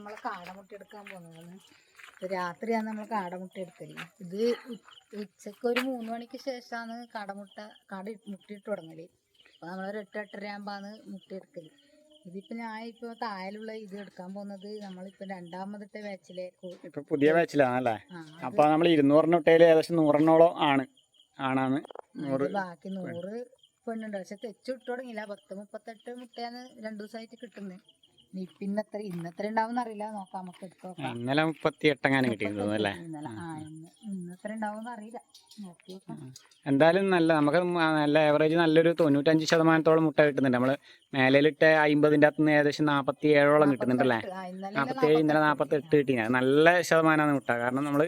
നമ്മൾ കാടമുട്ട എടുക്കാൻ പോകുന്നതാണ് രാത്രിയാണ് നമ്മൾ കാടമുട്ട എടുക്കൽ ഇത് ഉച്ചയ്ക്ക് ഉച്ചയ്ക്ക് ഒരു മൂന്ന് മണിക്ക് ശേഷമാണ് കാടമുട്ട കാട മുട്ടയിട്ട് തുടങ്ങൽ. അപ്പോൾ നമ്മളൊരു എട്ട് എട്ടര ആകുമ്പോഴാണ് മുട്ട എടുക്കൽ ഇതിപ്പോൾ ഞാൻ ഇപ്പോൾ താഴെയുള്ള ഇത് എടുക്കാൻ പോകുന്നത് നമ്മളിപ്പോൾ രണ്ടാമത്തെ ബാച്ചിലെ ഇപ്പൊ പുതിയ ബാച്ചിലാണല്ലേ അപ്പോൾ അപ്പൊ നമ്മൾ ഇരുന്നൂറിന് മുട്ടയിൽ ഏകദേശം നൂറെണ്ണോളം ആണ്. ആണാണ്. നൂറ് ബാക്കി നൂറ് പെണ്ണുണ്ട്. പക്ഷെ തെച്ചു ഇട്ട് തുടങ്ങിയില്ല. പത്ത് മുപ്പത്തെട്ട് മുട്ടയാണ് രണ്ടു ദിവസമായിട്ട് കിട്ടുന്നത് ഇനി പിന്നത്ര ഇന്നത്ര ഉണ്ടാവും അറിയില്ല. നോക്കാം നമുക്ക് എടുത്ത് നോക്കാം. ഇന്നലെ മുപ്പത്തി എട്ടെങ്ങാനും കിട്ടിയിരുന്നു അല്ലേ? ഇന്നലെ ആ ഇന്ന് ഇന്നത്ര ഉണ്ടാവും അറിയില്ല. നോക്കി നോക്കാം. എന്തായാലും നല്ല നമുക്ക് നല്ല ആവറേജ് നല്ലൊരു തൊണ്ണൂറ്റഞ്ച് ശതമാനത്തോളം മുട്ട കിട്ടുന്നുണ്ട്. നമ്മൾ മേലയിലിട്ട അമ്പതിന്റെ അകത്ത് നിന്ന് ഏകദേശം നാൽപ്പത്തി ഏഴോളം കിട്ടുന്നുണ്ടല്ലേ? നാൽപ്പത്തി ഏഴ് ഇന്നലെ നാൽപ്പത്തി എട്ട് കിട്ടിയത് നല്ല ശതമാനമാണ് മുട്ട. കാരണം നമ്മൾ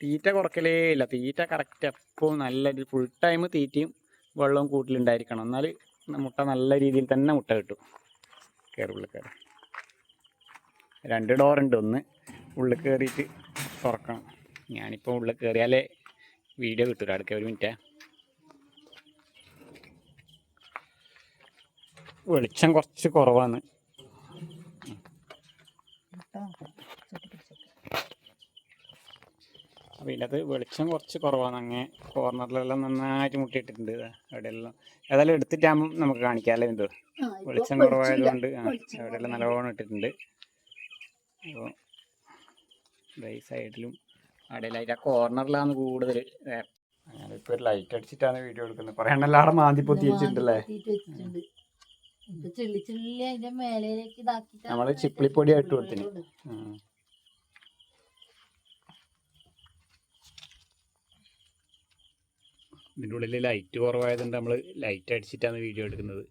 തീറ്റ കുറക്കലേ ഇല്ല. തീറ്റ കറക്റ്റ് എപ്പോഴും നല്ല ഫുൾ ടൈം തീറ്റയും വെള്ളവും കൂട്ടിലുണ്ടായിരിക്കണം. എന്നാൽ മുട്ട നല്ല രീതിയിൽ തന്നെ മുട്ട കിട്ടും. കയറി ഉള്ളിൽ കയറി രണ്ട് ഡോറുണ്ട് ഒന്ന് ഉള്ളിൽ കയറിയിട്ട് തുറക്കണം. ഞാനിപ്പോൾ ഉള്ളിൽ കയറിയാലേ വീഡിയോ കിട്ടൂല. അടുക്ക ഒരു മിനിറ്റേ. വെളിച്ചം കുറച്ച് കുറവാണ്. അപ്പോൾ ഇതിനകത്ത് വെളിച്ചം കുറച്ച് കുറവാണ്. അങ്ങനെ കോർണറിലെല്ലാം നന്നായിട്ട് മുട്ടിയിട്ടുണ്ട് ഇതാ അവിടെയെല്ലാം. ഏതായാലും എടുത്തിട്ടാകുമ്പോൾ നമുക്ക് കാണിക്കാം അല്ലേ എന്തോ വെളിച്ചം കുറവായതുകൊണ്ട് ആ വെളിച്ചം അവിടെയെല്ലാം നല്ലോണം ഇട്ടിട്ടുണ്ട്. അപ്പോൾ ഈ സൈഡിലും അടയിലായിട്ട് ആ കോർണറിലാണ് കൂടുതൽ ഞാനിപ്പോൾ ഒരു ലൈറ്റ് അടിച്ചിട്ടാണ് വീഡിയോ എടുക്കുന്നത്. കുറേ എണ്ണം വെച്ചിട്ടുണ്ടല്ലേ? ചിള്ളി അതിന്റെ മേലേക്ക് ഇതാക്കിയിട്ട് നമ്മൾ ചിപ്പിളിപ്പൊടി ഇട്ട് കൊടുത്തിന്. ഇതിന്റെ ഉള്ളിൽ ലൈറ്റ് കുറവായതുകൊണ്ട് നമ്മൾ ലൈറ്റ് അടിച്ചിട്ടാണ് വീഡിയോ എടുക്കുന്നത്.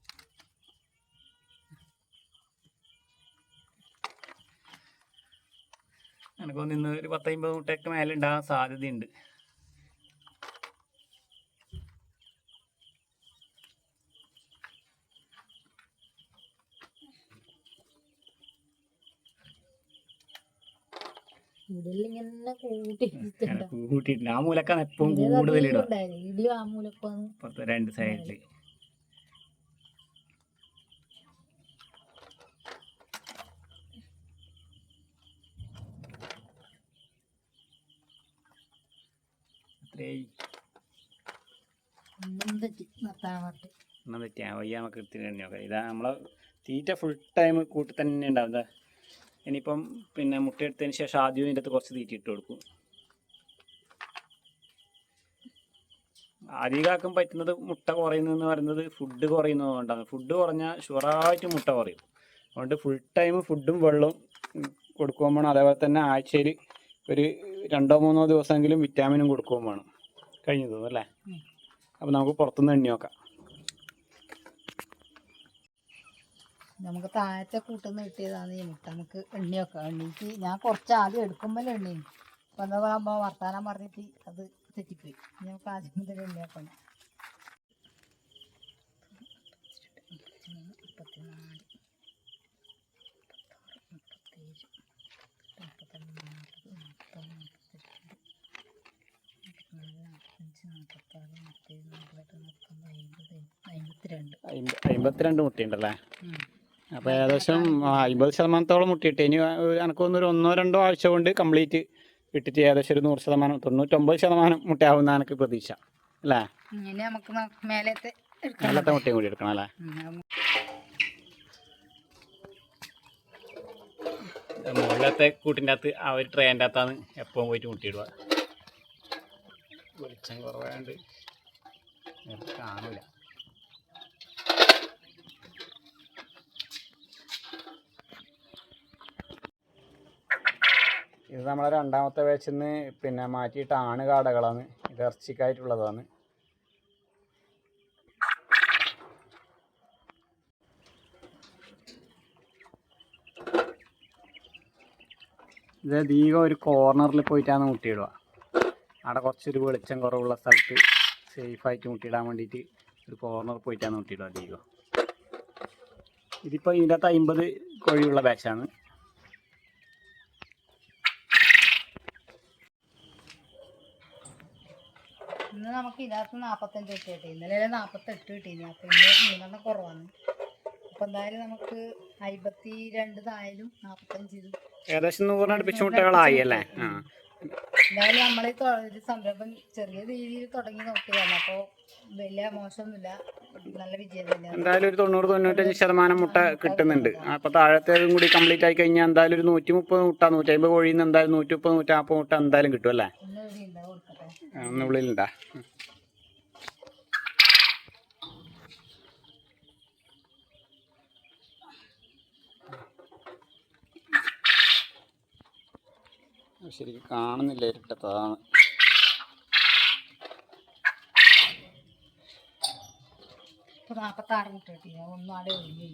ഇന്ന് ഒരു പത്തമ്പത് മുട്ടയൊക്കെ മേലെ ഉണ്ടാകാൻ സാധ്യതയുണ്ട്. കൂട്ടിയിട്ടുണ്ട് ആ മൂലക്കാണ് എപ്പോഴും കൂടുതലിടും രണ്ട് സൈഡിൽ ഒന്നും വയ്യ നമുക്ക് എടുത്തിട്ട് ഇതാ നമ്മളെ തീറ്റ ഫുൾ ടൈം കൂട്ടി തന്നെ ഉണ്ടാവും. ഇനിയിപ്പം പിന്നെ മുട്ട എടുത്തതിന് ശേഷം ആദ്യം ഇതിന്റെ അകത്ത് കുറച്ച് തീറ്റ ഇട്ട് കൊടുക്കും. അധികമാക്കാൻ പറ്റുന്നത് മുട്ട കുറയുന്നതെന്ന് പറയുന്നത് ഫുഡ് കുറയുന്നതുകൊണ്ടാണ്. ഫുഡ് കുറഞ്ഞാൽ ഷുവറായിട്ട് മുട്ട കുറയും. അതുകൊണ്ട് ഫുൾ ടൈം ഫുഡും വെള്ളവും കൊടുക്കുമ്പോൾ അതേപോലെ തന്നെ ആഴ്ചയിൽ ഒരു രണ്ടോ മൂന്നോ ദിവസമെങ്കിലും വിറ്റാമിനും കൊടുക്കുകയും വേണം കഴിഞ്ഞു തോന്നുന്നു അല്ലേ അപ്പം നമുക്ക് പുറത്തുനിന്ന് എണ്ണി നോക്കാം നമുക്ക് താഴത്തെ കൂട്ടുന്ന കിട്ടിയതാണ് ഈ മുട്ട നമുക്ക് എണ്ണി വെക്കാം എണ്ണീക്ക് ഞാൻ കുറച്ച് ആദ്യം എടുക്കുമ്പോൾ എണ്ണി അപ്പം എന്താ പറയുമ്പോൾ വർത്താനം പറഞ്ഞിട്ട് അത് തെറ്റിപ്പോയി നമുക്ക് ആദ്യം മുതൽ എണ്ണി വെക്കണം മുപ്പത്തിനാല് അമ്പത്തിരണ്ട് മുട്ടയുണ്ടല്ലേ അപ്പൊ ഏകദേശം അമ്പത് ശതമാനത്തോളം മുട്ടിയിട്ട്. ഇനി എനിക്ക് തോന്നുന്നു ഒരു ഒന്നോ രണ്ടോ ആഴ്ച കൊണ്ട് കംപ്ലീറ്റ് ഇട്ടിട്ട് ഏകദേശം ഒരു നൂറ് ശതമാനം തൊണ്ണൂറ്റൊമ്പത് ശതമാനം മുട്ടയാവുന്ന എനിക്ക് പ്രതീക്ഷ. അല്ലേ? നമുക്ക് മേലത്തെ മേലത്തെ മുട്ടയും കൂടി എടുക്കണം അല്ലേ. മുകളിലത്തെ കൂട്ടിന്റെ അകത്ത് ആ ഒരു ട്രെയിന്റെ അകത്താണ് എപ്പോഴും പോയിട്ട് മുട്ടിയിടുക. വെളിച്ചം കുറവായതുകൊണ്ട് കാണില്ല കാണൂല. ഇത് നമ്മളെ രണ്ടാമത്തെ ബാച്ചിൽ നിന്ന് പിന്നെ മാറ്റിയിട്ട് ആണ് കാടകളാണ്. ഇത് ഇറച്ചിക്കായിട്ടുള്ളതാണ്. ഇത് അധികം ഒരു കോർണറിൽ പോയിട്ടാണ് മുട്ടിയിടുക. അവിടെ കുറച്ചൊരു വെളിച്ചം കുറവുള്ള സ്ഥലത്ത് സേഫായിട്ട് മുട്ടിയിടാൻ വേണ്ടിയിട്ട് ഒരു കോർണർ പോയിട്ടാണ് മുട്ടിയിടുക അധികം ഇതിപ്പോൾ ഇതിന്റെ അകത്ത് അമ്പത് കോഴിയുള്ള ബാച്ചാണ് ഇന്ന് നമുക്ക് ഇതിനകത്ത് നാൽപ്പത്തഞ്ച് കിട്ടി കിട്ടി. ഇന്നലെ നാൽപ്പത്തെട്ട് കിട്ടിയിരുന്നു? അപ്പം ഇന്ന് മൂന്നെണ്ണം കുറവാണ്. അപ്പം എന്തായാലും നമുക്ക് അമ്പത്തി രണ്ട് തായാലും ഏകദേശം നൂറിനടുപ്പിച്ച് മുട്ടകളായി അല്ലേ? എന്തായാലും നമ്മളെ ഒരു സംരംഭം ചെറിയ രീതിയിൽ തുടങ്ങി നോക്കിയതാണ്. അപ്പോൾ വലിയ മോശമൊന്നുമില്ല. നല്ല വിജയം തന്നെയാണ് എന്തായാലും ഒരു തൊണ്ണൂറ് തൊണ്ണൂറ്റഞ്ച് ശതമാനം മുട്ട കിട്ടുന്നുണ്ട്. അപ്പൊ താഴത്തേതും കൂടി കംപ്ലീറ്റ് ആയി കഴിഞ്ഞാൽ എന്തായാലും ഒരു നൂറ്റി മുപ്പത് മുട്ട നൂറ്റമ്പത് കോഴിയിൽ നിന്ന് എന്തായാലും നൂറ്റി മുപ്പത് നൂറ്റി നാൽപ്പത് മുട്ട എന്തായാലും കിട്ടും അല്ലേ? ഒന്ന് ഇവിടെ ഉണ്ടാവും കൊടുക്കട്ടെ ആ, ഒന്ന് ഉള്ളിലുണ്ടാ ശരിക്കും കാണുന്നില്ല ഇരട്ടത്താണ്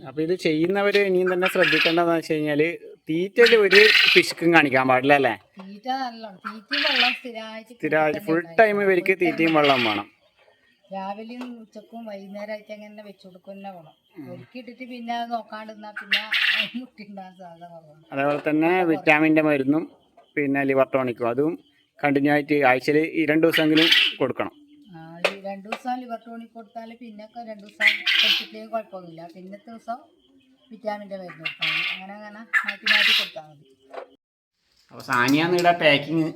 അപ്പൊ ഇത് ചെയ്യുന്നവര് ഇനിയും തന്നെ ശ്രദ്ധിക്കേണ്ടതെന്ന് വെച്ച് കഴിഞ്ഞാൽ തീറ്റയിൽ ഒരു പിശുക്കും കാണിക്കാൻ പാടില്ല അല്ലേ? സ്ഥിരമായിട്ട് ഫുൾ ടൈം ഇവർക്ക് തീറ്റയും വെള്ളം വേണം. രാവിലെയും ഉച്ചക്കും വൈകുന്നേരമായിട്ട് അങ്ങനെ വെച്ചു കൊടുക്കുന്ന വേണം. ഒരുക്കിയിട്ടിട്ട് പിന്നെ അത് നോക്കാണ്ടിരുന്നാൽ പിന്നെ മുട്ടിണ്ടാകാൻ സാധ്യത കുറവാണ്. അതേപോലെ തന്നെ വിറ്റാമിന്റെ മരുന്നും പിന്നെ ലിവർ ടോണിക്കും അതും കണ്ടിന്യൂ ആയിട്ട് ആഴ്ചയിൽ ഈ രണ്ട് ദിവസമെങ്കിലും കൊടുക്കണം. രണ്ട് ദിവസം ലിവർ ടോണിക് കൊടുത്താൽ പിന്നെ രണ്ട് ദിവസം കൊടുത്തിട്ടില്ലെങ്കിൽ കുഴപ്പമൊന്നുമില്ല. പിന്നത്തെ ദിവസം വിറ്റാമിന്റെ മരുന്ന് കൊടുത്താൽ മതി. അങ്ങനെ അങ്ങനെ മാറ്റി മാറ്റി കൊടുത്താൽ മതി. അപ്പോൾ സാനിയാന്ന് ഇവിടെ പാക്കിങ്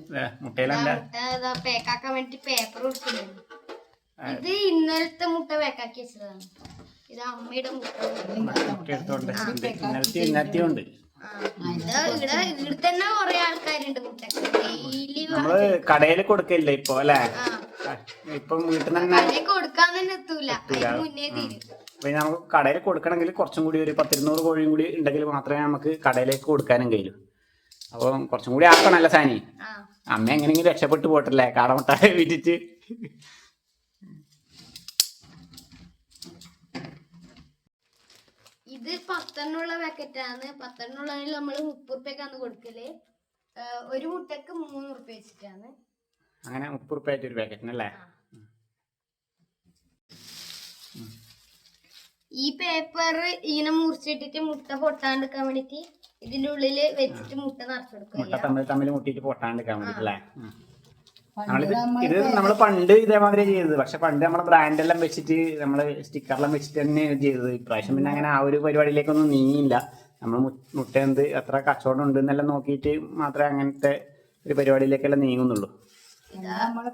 മുട്ടയിലല്ല? മുട്ട പേക്കാക്കാൻ വേണ്ടി പേപ്പർ കൊടുക്കുന്നുണ്ട് ഇത് ഇന്നലത്തെ മുട്ട പേക്കാക്കി വെച്ചതാണ്. ഇത് അമ്മയുടെ മുട്ട. മുട്ട എടുത്തോണ്ട്. ഇന്നലത്തെ ഇന്നലത്തെയും ഉണ്ട്. നമ്മൾ കടയിൽ കൊടുക്കില്ല ഇപ്പൊ അല്ലെ? ഇപ്പൊ വീട്ടിൽ തന്നെ കൊടുക്കാൻ തന്നെ എത്തൂല. പിന്നെ നമുക്ക് കടയിൽ കൊടുക്കണമെങ്കിൽ കുറച്ചും കൂടി ഒരു പത്തിരുന്നൂറ് കോഴിയും കൂടി ഉണ്ടെങ്കിൽ മാത്രമേ നമുക്ക് കടയിലേക്ക് കൊടുക്കാനും കഴിയൂ. അപ്പൊ കുറച്ചും കൂടി ആക്കണല്ലേ സാനി. അമ്മ എങ്ങനെയെങ്കിലും രക്ഷപ്പെട്ടു പോട്ടല്ലേ കാടമുട്ട വിറ്റിട്ട് ഇത് പത്തെണ്ണുള്ള പാക്കറ്റാണ് പത്തെണ്ണുള്ളതിൽ നമ്മൾ മുപ്പത് റുപ്യക്കാണ് കൊടുക്കൽ ഒരു മുട്ടക്ക് മൂന്ന് റുപ്യ വെച്ചിട്ടാണ്. അങ്ങനെ മുപ്പത് റുപ്യ ആയിട്ട് ഒരു പാക്കറ്റിനല്ലേ ഈ പേപ്പർ ഇങ്ങനെ മുറിച്ചിട്ടിട്ട് മുട്ട പൊട്ടാണ്ടിരിക്കാൻ വേണ്ടിട്ട് ഇതിന്റെ ഉള്ളിൽ വെച്ചിട്ട് മുട്ട നിറച്ചെടുക്കും മുട്ട തമ്മിൽ തമ്മിൽ മുട്ടിയിട്ട് പൊട്ടാണ്ടിരിക്കാൻ വേണ്ടിട്ടല്ലേ ഇത് നമ്മൾ പണ്ട് ഇതേമാതിരി ചെയ്തത്. പക്ഷെ പണ്ട് നമ്മളെ ബ്രാൻഡ് എല്ലാം വെച്ചിട്ട് നമ്മൾ സ്റ്റിക്കറെല്ലാം വെച്ചിട്ട് തന്നെ ചെയ്തത്. ഇപ്രാവശ്യം പിന്നെ അങ്ങനെ ആ ഒരു പരിപാടിയിലേക്കൊന്നും നീങ്ങിയില്ല. നമ്മൾ മുട്ട എന്ത് എത്ര കച്ചവടം ഉണ്ട് എന്നെല്ലാം നോക്കിയിട്ട് മാത്രമേ അങ്ങനത്തെ ഒരു പരിപാടിയിലേക്കെല്ലാം നീങ്ങുന്നുള്ളൂ. നമ്മളെ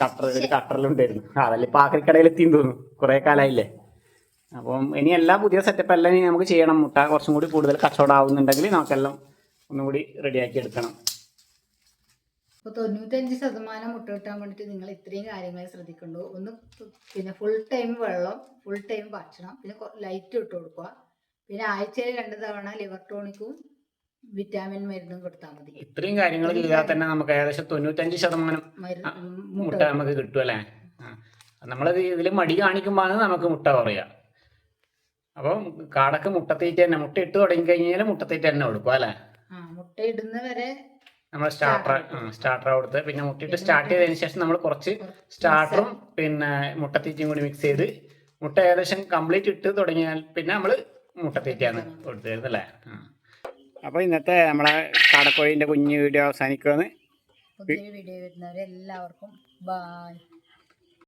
കട്ടർ ഒരു കട്ടറിലുണ്ടായിരുന്നു അതല്ലേ ഇപ്പൊ ആക്രിക്കടയിൽ എത്തിയും തോന്നുന്നു. കുറെ കാലമായില്ലേ അപ്പം ഇനി എല്ലാ പുതിയ സെറ്റപ്പ് എല്ലാം നമുക്ക് ചെയ്യണം. മുട്ട കുറച്ചും കൂടി കൂടുതൽ കച്ചവടം ആവുന്നുണ്ടെങ്കിൽ നമുക്കെല്ലാം ഒന്നും കൂടി റെഡിയാക്കി എടുക്കണം ഇപ്പൊ തൊണ്ണൂറ്റഞ്ച് ശതമാനം മുട്ട കിട്ടാൻ വേണ്ടിയിട്ട് നിങ്ങൾ ഇത്രയും കാര്യങ്ങളെ ശ്രദ്ധിക്കണ്ടു? ഒന്ന് പിന്നെ ഫുൾ ടൈം വെള്ളം ഫുൾ ടൈം ഭക്ഷണം പിന്നെ ലൈറ്റ് ഇട്ട് കൊടുക്കുക. പിന്നെ ആഴ്ചയിൽ രണ്ട് തവണ ലിവർ ടോണിക്കും വിറ്റാമിൻ മരുന്നും കൊടുത്താൽ മതി. ഇത്രയും കാര്യങ്ങൾ ചെയ്താൽ തന്നെ നമുക്ക് ഏകദേശം തൊണ്ണൂറ്റഞ്ച് ശതമാനം മുട്ട നമുക്ക് കിട്ടും അല്ലേ? നമ്മളത് ഇതിൽ മടി കാണിക്കുമ്പോഴാണ് നമുക്ക് മുട്ട കുറയുക അപ്പം കാടക്ക് മുട്ടത്തീറ്റ തന്നെ മുട്ട ഇട്ട് തുടങ്ങി കഴിഞ്ഞാൽ മുട്ടത്തീറ്റ തന്നെ കൊടുക്കും അല്ലേ? ആ മുട്ട ഇടുന്ന വരെ നമ്മൾ സ്റ്റാർട്ടർ സ്റ്റാർട്ടർ കൊടുത്ത് പിന്നെ മുട്ടയിട്ട് സ്റ്റാർട്ട് ചെയ്തതിന് ശേഷം നമ്മൾ കുറച്ച് സ്റ്റാർട്ടറും പിന്നെ മുട്ടത്തീറ്റയും കൂടി മിക്സ് ചെയ്ത് മുട്ട ഏകദേശം കംപ്ലീറ്റ് ഇട്ട് തുടങ്ങിയാൽ പിന്നെ നമ്മൾ മുട്ടത്തീറ്റയാണ് കൊടുത്തിരുന്നത് അല്ലേ? അപ്പോൾ ഇന്നത്തെ നമ്മളെ കാടക്കോഴിന്റെ കുഞ്ഞു വീഡിയോ അവസാനിക്കുമെന്ന് വീഡിയോ വരുന്നവരെ എല്ലാവർക്കും ബായ്